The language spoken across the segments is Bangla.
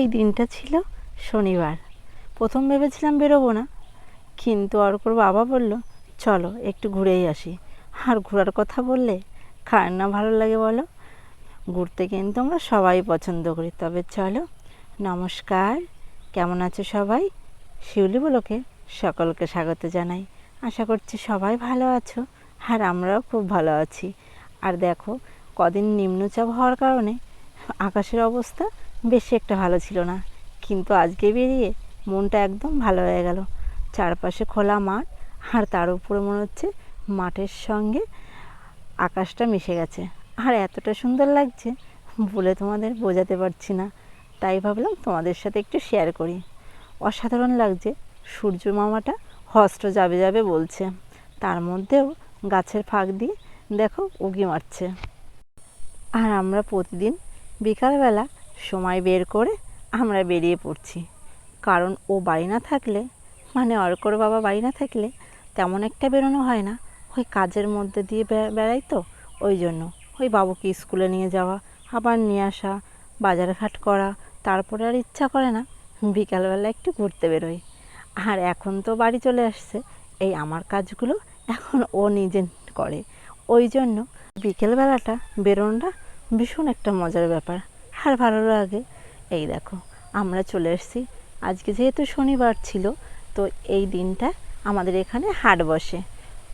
এই দিনটা ছিল শনিবার। প্রথম ভেবেছিলাম বেরোবো না, কিন্তু অর্কর বাবা বলল, চলো, একটু ঘুরেই আসি। আর ঘোরার কথা বললে কার না ভালো লাগে বলো? ঘুরতে কিন্তু আমরা সবাই পছন্দ করি, তবে চলো, নমস্কার, কেমন আছো সবাই? শিউলি বলোকে, সকলকে স্বাগত জানাই। আশা করছি সবাই ভালো আছো, আর আমরাও খুব ভালো আছি। আর দেখো, কদিন নিম্নচাপ হওয়ার কারণে আকাশের অবস্থা বেশি একটা ভালো ছিল না। কিন্তু আজকে বেরিয়ে মনটা একদম ভালো হয়ে গেল। চারপাশে খোলা মাঠ আর তার উপরে মনে হচ্ছে মাঠের সঙ্গে আকাশটা মিশে গেছে। আর এতটা সুন্দর লাগছে বলে তোমাদের বোঝাতে পারছি না। তাই ভাবলাম তোমাদের সাথে একটু শেয়ার করি। অসাধারণ লাগছে সূর্য মামাটা হস্ত যাবে যাবে বলছে। তার মধ্যেও গাছের ফাঁক দিয়ে দেখো উগি মারছে। আর আমরা প্রতিদিন বিকালবেলা সময় বের করে আমরা বেরিয়ে পড়ছি। কারণ ও বাড়ি না থাকলে মানে অর্কর বাবা বাড়ি না থাকলে তেমন একটা বেরোনো হয় না। ওই কাজের মধ্যে দিয়ে বেড়াই তো, ওই জন্য। ওই বাবুকে স্কুলে নিয়ে যাওয়া, আবার নিয়ে আসা বাজারঘাট করা, তারপরে আর ইচ্ছা করে না বিকালবেলা একটু ঘুরতে বেরোই। আর এখন তো বাড়ি চলে আসছে, এই আমার কাজগুলো এখন ও নিজে করে। ওই জন্য বিকেলবেলাটা, বেরোনোটা ভীষণ একটা মজার ব্যাপার। আর ভালো লাগে এই দেখো, আমরা চলে এসেছি। আজকে যেহেতু শনিবার ছিল, তো এই দিনটা আমাদের এখানে হাট বসে।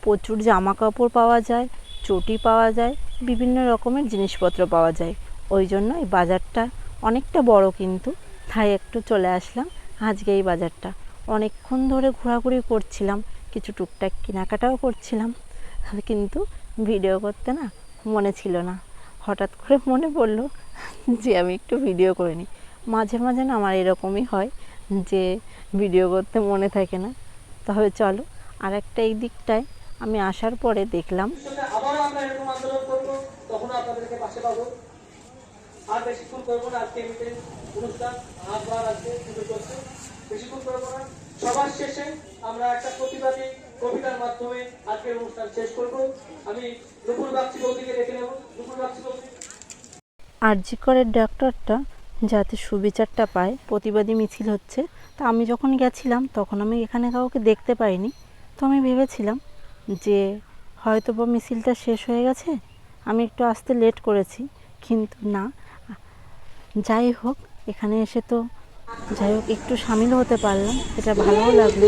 প্রচুর জামা কাপড় পাওয়া যায়, চটি পাওয়া যায়, বিভিন্ন রকমের জিনিসপত্র পাওয়া যায়। ওই জন্য এই বাজারটা অনেকটা বড় কিন্তু, তাই একটু চলে আসলাম আজকে এই বাজারটা। অনেকক্ষণ ধরে ঘোরাঘুরি করছিলাম, কিছু টুকটাক কেনাকাটাও করছিলাম, কিন্তু ভিডিও করতে না মনে ছিল না। হঠাৎ করে মনে পড়ল যে আমি একটু ভিডিও করে নিই। মাঝে মাঝে না আমার এরকমই হয় যে ভিডিও করতে মনে থাকে না। তবে চলো আর একটা এই দিকটায় আমি আসার পরে দেখলাম। সবার শেষে আমরা একটা প্রতিবাদী কবিতার মাধ্যমে আজকের অনুষ্ঠান শেষ করব। আমি বৌদিকে ডেকে নেব। আরজিকরের ডক্টরটা যাতে সুবিচারটা পায়, প্রতিবাদী মিছিল হচ্ছে। তা আমি যখন গেছিলাম, তখন আমি এখানে কাউকে দেখতে পাইনি। তো আমি ভেবেছিলাম যে হয়তো বা মিছিলটা শেষ হয়ে গেছে, আমি একটু আসতে লেট করেছি। কিন্তু না, যাই হোক, এখানে এসে তো যাই হোক, একটু সামিল হতে পারলাম। এটা ভালোও লাগল।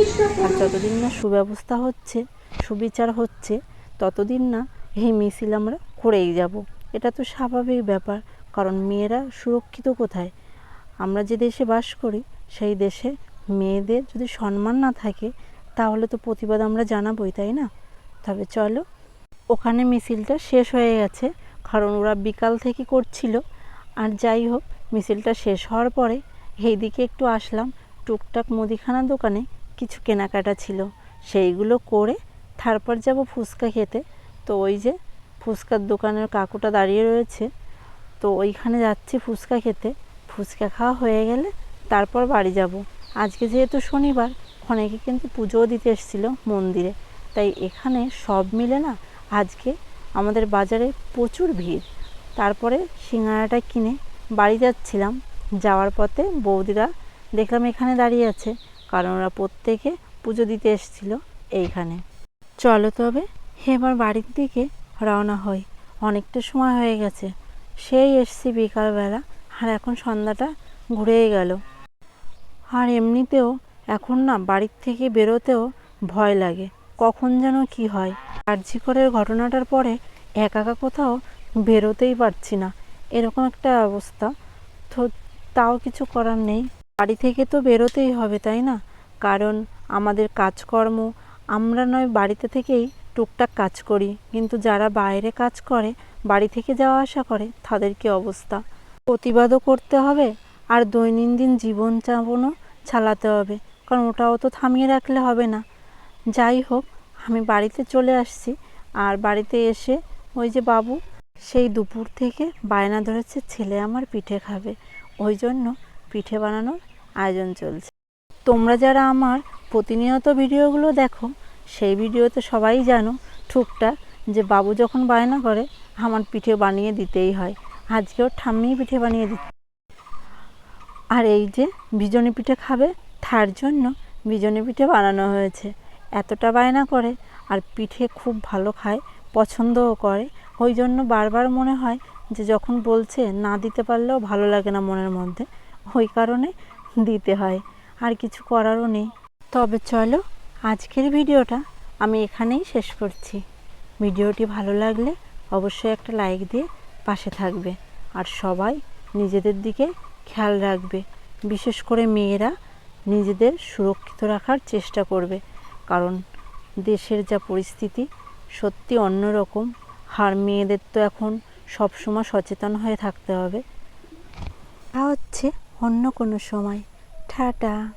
আর যতদিন না সুব্যবস্থা হচ্ছে, সুবিচার হচ্ছে, ততদিন না এই মিছিল আমরা করেই যাব। এটা তো স্বাভাবিক ব্যাপার। কারণ মেয়েরা সুরক্ষিত কোথায়? আমরা যে দেশে বাস করি, সেই দেশে মেয়েদের যদি সম্মান না থাকে, তাহলে তো প্রতিবাদ আমরা জানাবোই, তাই না? তবে চলো, ওখানে মিছিলটা শেষ হয়ে গেছে, কারণ ওরা বিকাল থেকে করছিল। আর যাই হোক, মিছিলটা শেষ হওয়ার পরে এইদিকে একটু আসলাম, টুকটাক মুদিখানা দোকানে কিছু কেনাকাটা ছিল। সেইগুলো করে তারপর যাব ফুচকা খেতে। তো ওই যে ফুচকার দোকানের কাকুটা দাঁড়িয়ে রয়েছে তো ওইখানে যাচ্ছি ফুচকা খেতে। ফুচকা খাওয়া হয়ে গেলে তারপর বাড়ি যাব। আজকে যেহেতু শনিবার, অনেকে কিন্তু পুজোও দিতে এসেছিল মন্দিরে। তাই এখানে সব মিলে না আজকে আমাদের বাজারে প্রচুর ভিড়। তারপরে সিঙ্গারাটা কিনে বাড়ি যাচ্ছিলাম। যাওয়ার পথে বৌদিরা দেখলাম এখানে দাঁড়িয়ে আছে, কারণ ওরা প্রত্যেকে পুজো দিতে এসেছিল এইখানে। চলো তবে, এবার বাড়ির দিকে রওনা হই। অনেকটা সময় হয়ে গেছে। সেই এসছি বিকালবেলা, আর এখন সন্ধ্যাটা ঘুরেই গেল। আর এমনিতেও এখন না বাড়ির থেকে বেরোতেও ভয় লাগে, কখন যেন কি হয়। কার্যকরের ঘটনাটার পরে একা একা কোথাও বেরোতেই পারছি না, এরকম একটা অবস্থা। তো তাও কিছু করার নেই। বাড়ি থেকে তো বেরোতেই হবে, তাই না? কারণ আমাদের কাজকর্ম, আমরা নয় বাড়িতে থেকেই টুকটাক কাজ করি। কিন্তু যারা বাইরে কাজ করে বাড়ি থেকে যাওয়া আসা করে, তাদের কি অবস্থা? প্রতিবাদও করতে হবে আর দৈনন্দিন জীবন জীবনযাপনও চালাতে হবে, কারণ ওটাও তো থামিয়ে রাখলে হবে না। যাই হোক, আমি বাড়িতে চলে আসছি আর বাড়িতে এসে ওই যে বাবু, সেই দুপুর থেকে বায়না ধরেছে ছেলে আমার পিঠে খাবে। ওই জন্য পিঠে বানানোর আয়োজন চলছে। তোমরা যারা আমার প্রতিনিয়ত ভিডিওগুলো দেখো, সেই ভিডিওতে সবাই জানো টুকটাক যে বাবু যখন বায়না করে, আমার পিঠে বানিয়ে দিতেই হয়। আজকেও ঠাম্মিই পিঠে বানিয়ে দিচ্ছে আর এই যে বিজনি পিঠে খাবে, তার জন্য বিজনি পিঠে বানানো হয়েছে। এতটা বায়না করে আর পিঠে খুব ভালো খায়, পছন্দও করে। ওই জন্য বারবার মনে হয় যে যখন বলছে না দিতে পারলেও ভালো লাগে না মনের মধ্যে, ওই কারণে দিতে হয়। আর কিছু করারও নেই। তবে চলো, আজকের ভিডিওটা আমি এখানেই শেষ করছি। ভিডিওটি ভালো লাগলে অবশ্যই একটা লাইক দিয়ে পাশে থাকবে। আর সবাই নিজেদের দিকে খেয়াল রাখবে। বিশেষ করে মেয়েরা নিজেদের সুরক্ষিত রাখার চেষ্টা করবে। কারণ দেশের যা পরিস্থিতি সত্যি অন্যরকম। আর মেয়েদের তো এখন সবসময় সচেতন হয়ে থাকতে হবে। তা হচ্ছে অন্য কোনো সময়। টাটা।